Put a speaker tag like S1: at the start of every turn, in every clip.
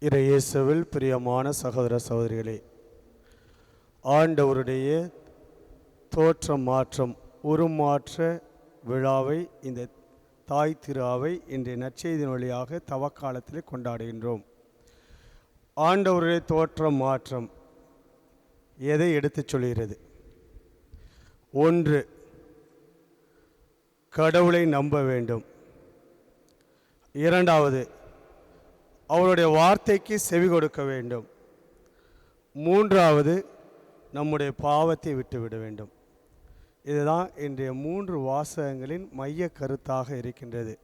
S1: இறையேசுவில் பிரியமான சகோதர சகோதரிகளே ஆண்டவருடைய தோற்ற மாற்றம் உருமாற்ற விழாவை இந்த தாய் திருவாவை இன்றைய நற்செய்தின் வழியாக தவக்காலத்தில் கொண்டாடுகின்றோம். ஆண்டவருடைய தோற்ற மாற்றம் எதை எடுத்துச் சொல்கிறது? ஒன்று கடவுளை நம்ப வேண்டும். இரண்டாவது அவருடைய வார்த்தைக்கு செவி கொடுக்க வேண்டும். மூன்றாவது நம்முடைய பாவத்தை விட்டுவிட வேண்டும். இதுதான் இன்றைய மூன்று வாசகங்களின் மைய கருத்தாக இருக்கின்றது.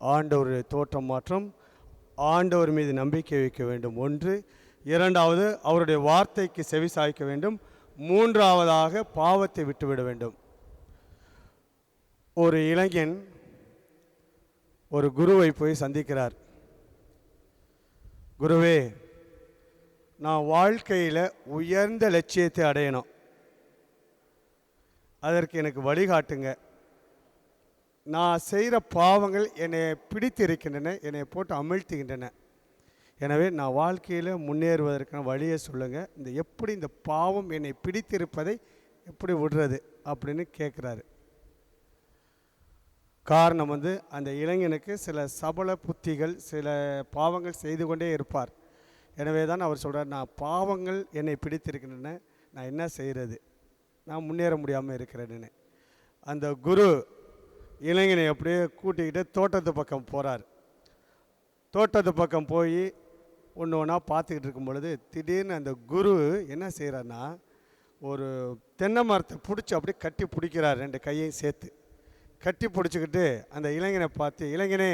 S1: ஆண்டவருடைய தோற்றம் மாற்றம் ஆண்டவர் மீது நம்பிக்கை வைக்க வேண்டும். ஒன்று இரண்டாவது அவருடைய வார்த்தைக்கு செவி சாய்க்க வேண்டும். மூன்றாவதாக பாவத்தை விட்டுவிட வேண்டும். ஒரு இளைஞன் ஒரு குருவை போய் சந்திக்கிறார். குருவே நான் வாழ்க்கையில் உயர்ந்த லட்சியத்தை அடையணும். அதற்கு எனக்கு வழிகாட்டுங்க. நான் செய்கிற பாவங்கள் என்னை பிடித்திருக்கின்றன என்னை போட்டு அமிழ்த்துகின்றன. எனவே நான் வாழ்க்கையில் முன்னேறுவதற்கான வழியை சொல்லுங்கள் இந்த எப்படி இந்த பாவம் என்னை பிடித்திருப்பதை எப்படி விடுறது அப்படின்னு கேட்குறாரு. காரணம் வந்து அந்த இளைஞனுக்கு சில சபல புத்திகள் சில பாவங்கள் செய்து கொண்டே இருப்பார். எனவே தான் அவர் சொல்கிறார் நான் பாவங்கள் என்னை பிடித்திருக்கின்றன நான் என்ன செய்கிறது நான் முன்னேற முடியாமல் இருக்கிறேன்னு. அந்த குரு இளைஞனை அப்படியே கூட்டிக்கிட்டு தோட்டத்து பக்கம் போகிறார் தோட்டத்து பக்கம் போய் ஒன்று ஒன்றா பார்த்துக்கிட்டு இருக்கும் பொழுது திடீர்னு அந்த குரு என்ன செய்கிறாருன்னா ஒரு தென்னை மரத்தை பிடிச்சி அப்படியே கட்டி பிடிக்கிறார் ரெண்டு கையையும் சேர்த்து. கட்டி பிடிச்சிக்கிட்டு அந்த இளைஞனை பார்த்து இளைஞனே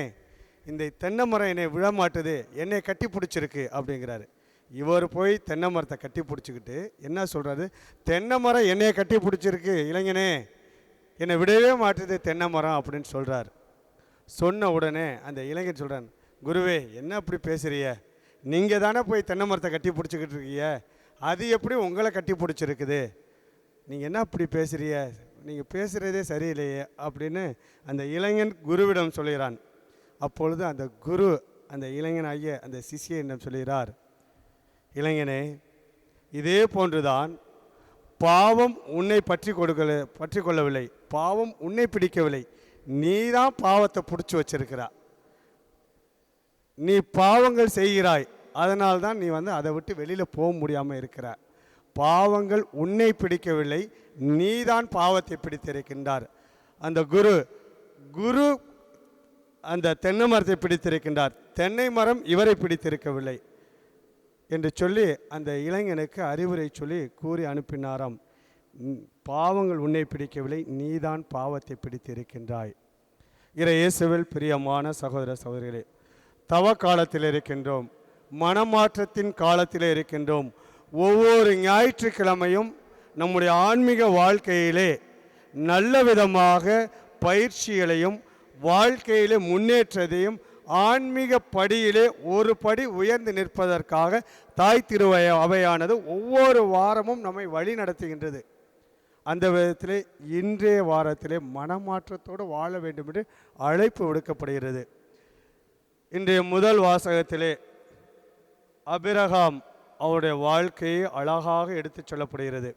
S1: இந்த தென்னை மரம் என்னை விழமாட்டுது. என்னை கட்டி பிடிச்சிருக்கு அப்படிங்கிறாரு. இவர் போய் தென்னை மரத்தை கட்டி பிடிச்சிக்கிட்டு என்ன சொல்கிறாரு தென்னை மரம் என்னையை கட்டி பிடிச்சிருக்கு இளைஞனே. என்னை விடவே மாட்டுது தென்னை மரம் அப்படின்னு சொல்கிறார் சொன்ன உடனே அந்த இளைஞன் சொல்கிறான் குருவே என்ன அப்படி பேசுகிறிய நீங்கள் தானே போய் தென்னை மரத்தை கட்டி பிடிச்சிக்கிட்டு இருக்கீங்க. அது எப்படி உங்களை கட்டி பிடிச்சிருக்குது? நீங்கள் என்ன அப்படி பேசுறிய நீங்கள் பேசுகிறதே சரியில்லையே அப்படின்னு அந்த இளைஞன் குருவிடம் சொல்கிறான் அப்பொழுது அந்த குரு அந்த இளைஞனாகிய அந்த சிஷியனிடம் சொல்கிறார் இளைஞனே இதே போன்றுதான் பாவம் உன்னை பற்றி கொடுக்கல பற்றி கொள்ளவில்லை. பாவம் உன்னை பிடிக்கவில்லை. நீ தான் பாவத்தை பிடிச்சி வச்சிருக்கிறா. நீ பாவங்கள் செய்கிறாய். அதனால் தான் நீ வந்து அதை விட்டு வெளியில் போக முடியாமல் இருக்கிற. பாவங்கள் உன்னை பிடிக்கவில்லை நீதான் பாவத்தை பிடித்திருக்கின்றார். அந்த குரு குரு அந்த தென்னை மரத்தை பிடித்திருக்கின்றார். தென்னை மரம் இவரை பிடித்திருக்கவில்லை என்று சொல்லி அந்த இளைஞனுக்கு அறிவுரை சொல்லி கூறி அனுப்பினாராம். பாவங்கள் உன்னை பிடிக்கவில்லை நீதான் பாவத்தை பிடித்திருக்கின்றாய். இறை இயேசுவில் பிரியமான சகோதர சகோதரிகளே தவ காலத்தில் இருக்கின்றோம் மனமாற்றத்தின் காலத்தில் இருக்கின்றோம் ஒவ்வொரு ஞாயிற்றுக்கிழமையும் நம்முடைய ஆன்மீக வாழ்க்கையிலே நல்ல விதமாக பயிற்சிகளையும் வாழ்க்கையிலே முன்னேற்றத்தையும் ஆன்மீக படியிலே ஒரு படி உயர்ந்து நிற்பதற்காக தாய் திருவய அவையானது ஒவ்வொரு வாரமும் நம்மை வழி நடத்துகின்றது. அந்த விதத்திலே இன்றைய வாரத்திலே மனமாற்றத்தோடு வாழ வேண்டும் என்று அழைப்பு விடுக்கப்படுகிறது. இன்றைய முதல் வாசகத்திலே அபிரகாம் அவருடைய வாழ்க்கையை அழகாக எடுத்துச் சொல்லப்படுகிறது.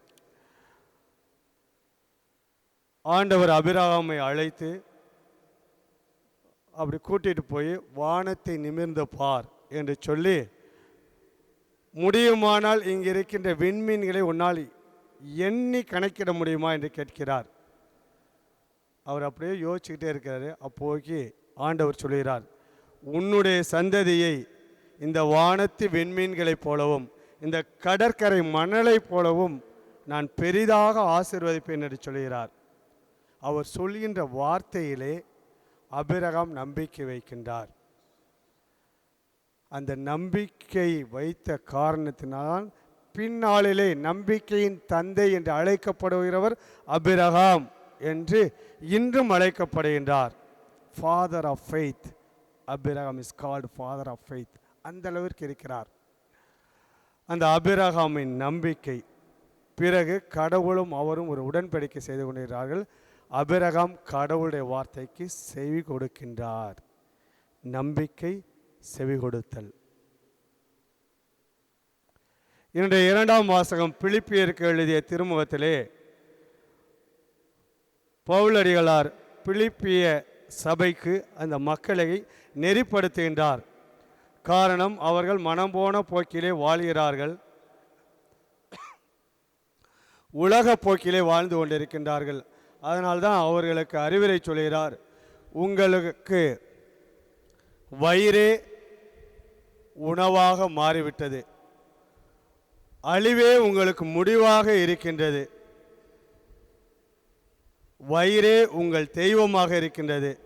S1: ஆண்டவர் அபிராமை அழைத்து அப்படி கூட்டிட்டு போய் வானத்தை நிமிர்ந்து பார் என்று சொல்லி முடியுமானால் இங்கு இருக்கின்ற விண்மீன்களை உன்னால் எண்ணி கணக்கிட முடியுமா? என்று கேட்கிறார். அவர் அப்படியே யோசிச்சுக்கிட்டே இருக்கிறாரு. அப்போக்கி ஆண்டவர் சொல்கிறார் உன்னுடைய சந்ததியை இந்த வானத்து விண்மீன்களைப் போலவும் இந்த கடற்கரை மணலைப் போலவும் நான் பெரிதாக ஆசிர்வதிப்பேன் என்று சொல்கிறார். அவர் சொல்கின்ற வார்த்தையிலே அபிரகாம் நம்பிக்கை வைக்கின்றார். அந்த நம்பிக்கை வைத்த காரணத்தினால் பின்னாளிலே நம்பிக்கையின் தந்தை என்று அழைக்கப்படுகிறவர் அபிரகாம் என்று இன்றும் அழைக்கப்படுகின்றார். Father of faith Abraham is called father of faith அந்த அளவிற்கு இருக்கிறார். அந்த அபிரகாமின் நம்பிக்கை. பிறகு கடவுளும் அவரும் ஒரு உடன்படிக்கை செய்து கொண்டிருக்கிறார்கள். அபிரகாம் கடவுளுடைய வார்த்தைக்கு செவி கொடுக்கின்றார். நம்பிக்கை செவி கொடுத்தல். இன்றைய இரண்டாம் வாசகம் பிலிப்பியருக்கு எழுதிய திருமுகத்திலே பவுலடிகளார் பிலிப்பிய சபைக்கு அந்த மக்களை நெறிப்படுத்துகின்றார். காரணம் அவர்கள் மனம் போன போக்கிலே வாழ்கிறார்கள். உலக போக்கிலே வாழ்ந்து கொண்டிருக்கின்றார்கள். அதனால்தான் அவர்களுக்கு அறிவுரை சொல்கிறார். உங்களுக்கு வயிறே உணவாக மாறிவிட்டது. அழிவே உங்களுக்கு முடிவாக இருக்கின்றது. வயிறே உங்கள் தெய்வமாக இருக்கின்றது.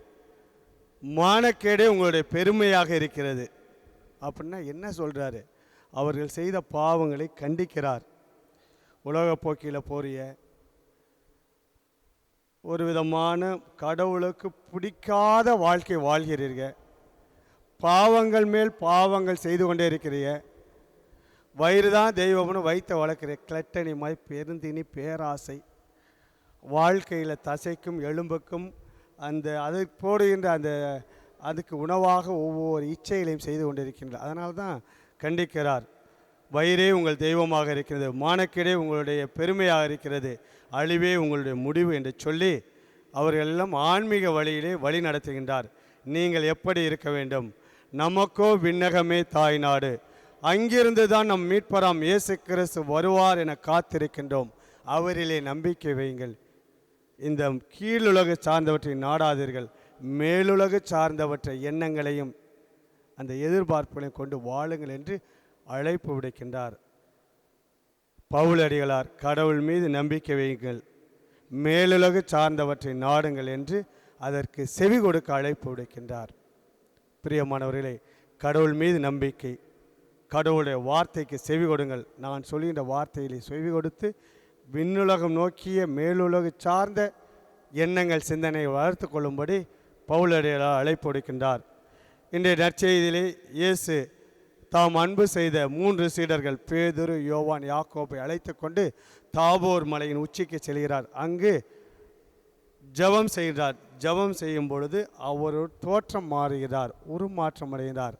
S1: மானக்கேடே உங்களுடைய பெருமையாக இருக்கிறது. அப்படின்னா என்ன சொல்கிறாரு அவர்கள் செய்த பாவங்களை கண்டிக்கிறார். உலக போக்கில் போறிய ஒரு விதமான கடவுளுக்கு பிடிக்காத வாழ்க்கை வாழ்கிறீர்கள். பாவங்கள் மேல் பாவங்கள் செய்து கொண்டே இருக்கிறீங்க வயிறு தான் தெய்வம்னு வைத்த வளர்க்குற கிளட்டனி மாதிரி பெருந்தினி பேராசை. வாழ்க்கையில் தசைக்கும் எலும்புக்கும் அந்த அதை போடுகின்ற அந்த அதுக்கு உணவாக ஒவ்வொரு இச்சைகளையும் செய்து கொண்டிருக்கின்றார். அதனால் தான் கண்டிக்கிறார். வயிறே உங்கள் தெய்வமாக இருக்கிறது. மானக்கீடே உங்களுடைய பெருமையாக இருக்கிறது. அழிவே உங்களுடைய முடிவு என்று சொல்லி அவர்கள் எல்லாம் ஆன்மீக வழியிலே வழி நடத்துகின்றார். நீங்கள் எப்படி இருக்க வேண்டும்? நமக்கோ விண்ணகமே தாய் நாடு. அங்கிருந்து தான் நம் மீட்பராம் இயேசு கிறிஸ்து வருவார் என காத்திருக்கின்றோம். அவரிலே நம்பிக்கை வையுங்கள். இந்த கீழுலக சார்ந்தவற்றை நாடாதீர்கள். மேலுலகு சார்ந்தவற்றை எண்ணங்களையும் அந்த எதிர்பார்ப்புகளையும் கொண்டு வாழுங்கள் என்று அழைப்பு விடுக்கின்றார். பவுலடிகளார் கடவுள் மீது நம்பிக்கை வையுங்கள். மேலுலகு சார்ந்தவற்றை நாடுங்கள் என்று அதற்கு செவி கொடுக்க அழைப்பு விடுக்கின்றார். பிரியமானவர்களே கடவுள் மீது நம்பிக்கை கடவுளுடைய வார்த்தைக்கு செவி கொடுங்கள். நான் சொல்கின்ற வார்த்தையிலே செவி கொடுத்து விண்ணுலகம் நோக்கிய மேலுலகு சார்ந்த எண்ணங்கள் சிந்தனையை வளர்த்து கொள்ளும்படி பவுலடிகளார் அழைப்பு இன்றைய நற்செய்தியிலே இயேசு தாம் அன்பு செய்த மூன்று சீடர்கள் பேதுரு யோவான் யாக்கோப்பை அழைத்து கொண்டு தாபோர் மலையின் உச்சிக்கு செல்கிறார். அங்கு ஜெபம் செய்கிறார். ஜெபம் செய்யும் பொழுது அவர் தோற்றம் மாறுகிறார் உருமாற்றம் அடைகிறார்.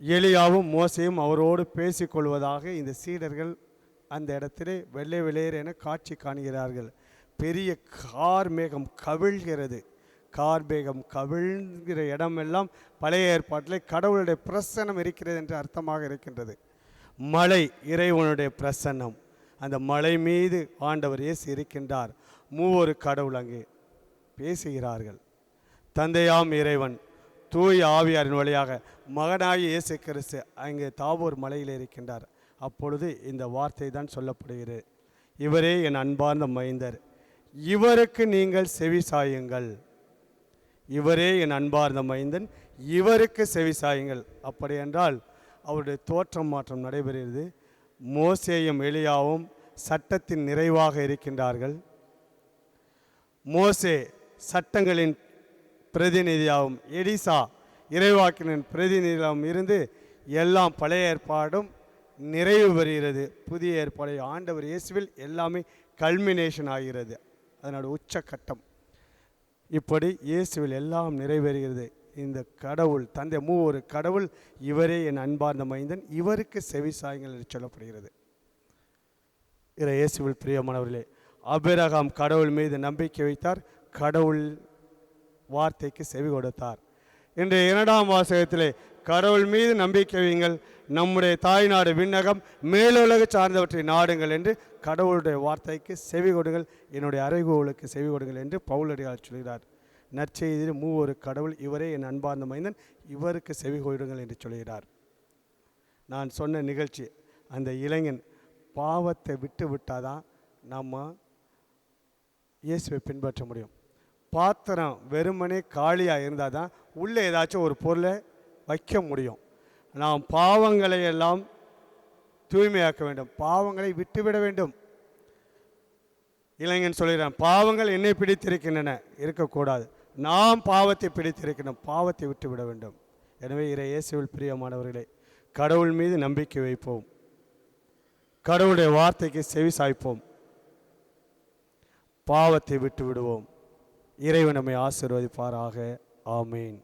S1: எலியாவும் மோசையும் அவரோடு பேசிக்கொள்வதாக இந்த சீடர்கள் அந்த இடத்திலே வெள்ளை வெளியேறு என காட்சி காண்கிறார்கள். பெரிய கார் மேகம் கவிழ்கிறது. கார் மேகம் கவிழ்கிற இடமெல்லாம் பழைய ஏற்பாட்டில் கடவுளுடைய பிரசன்னம் இருக்கிறது என்று அர்த்தமாக இருக்கின்றது. மலை இறைவனுடைய பிரசன்னம். அந்த மலை மீது ஆண்டவர் இயேசு இருக்கின்றார். மூவொரு கடவுள் அங்கே பேசுகிறார்கள். தந்தையாம் இறைவன் தூய் ஆவியாரின் வழியாக மகனாகி இயேசு கிறிஸ்து அங்கே தாபூர் மலையில் இருக்கின்றார். அப்பொழுது இந்த வார்த்தை தான் சொல்லப்படுகிறது. இவரே என் அன்பார்ந்த மைந்தர். இவருக்கு நீங்கள் செவி சாயுங்கள். இவரே என் அன்பார்ந்த மைந்தன் இவருக்கு செவி சாயுங்கள். அப்படி என்றால் அவருடைய தோற்றம் மாற்றம் நடைபெறுகிறது. மோசேயும் எளியாவும் சட்டத்தின் நிறைவாக இருக்கின்றார்கள். மோசே சட்டங்களின் பிரதிநிதியாகவும் எலிசா இறைவாக்கினின் பிரதிநிதியாகவும் இருந்து எல்லாம் பழைய ஏற்பாடும் நிறைவு பெறுகிறது. புதிய ஏற்பாடு ஆண்டவர் இயேசுவில் எல்லாமே கல்மினேஷன் ஆகிறது. அதனோட உச்சக்கட்டம். இப்படி இயேசுவில் எல்லாம் நிறைவேறுகிறது. இந்த கடவுள் தந்தை மூவொரு கடவுள் இவரே என் அன்பார்ந்த மைந்தன் இவருக்கு செவி சாயங்கள் என்று சொல்லப்படுகிறது. இதை இயேசுவில் பிரியமானவர்களே அபிரகாம் கடவுள் மீது நம்பிக்கை வைத்தார் கடவுள் வார்த்தைக்கு செவி கொடுத்தார். இன்றைய இரண்டாம் வாசகத்திலே கடவுள் மீது நம்பிக்கை வையுங்கள். நம்முடைய தாய்நாடு விண்ணகம் மேலுலக சார்ந்தவற்றை நாடுங்கள் என்று கடவுளுடைய வார்த்தைக்கு செவி கொடுங்கள் என்னுடைய அறைகோளுக்கு செவி கொடுங்கள் என்று பவுலடியார் சொல்கிறார். நற்செய்தியில் மூவொரு கடவுள் இவரே என் அன்பார்ந்த மைந்தன் இவருக்கு செவி கொடுங்கள் என்று சொல்கிறார். நான் சொன்ன நிகழ்ச்சி அந்த இளைஞன் பாவத்தை விட்டு விட்டாதான் நம்ம இயேசுவை பின்பற்ற முடியும். பாத்திரம் வெறுமனே காலியாக இருந்தால் தான் உள்ளே ஏதாச்சும் ஒரு பொருளை வைக்க முடியும். நாம் பாவங்களை எல்லாம் தூய்மையாக்க வேண்டும். பாவங்களை விட்டுவிட வேண்டும். இளைஞன் சொல்கிறான் பாவங்கள் என்னை பிடித்திருக்கின்றன. இருக்கக்கூடாது. நாம் பாவத்தை பிடித்திருக்கணும். பாவத்தை விட்டுவிட வேண்டும். எனவே இறை இயேசுவில் பிரியமானவர்களே கடவுள் மீது நம்பிக்கை வைப்போம். கடவுளுடைய வார்த்தைக்கு செவி சாய்ப்போம். பாவத்தை விட்டு விடுவோம் இறைவன் நம்மை ஆசீர்வதிப்பாராக. ஆமீன்.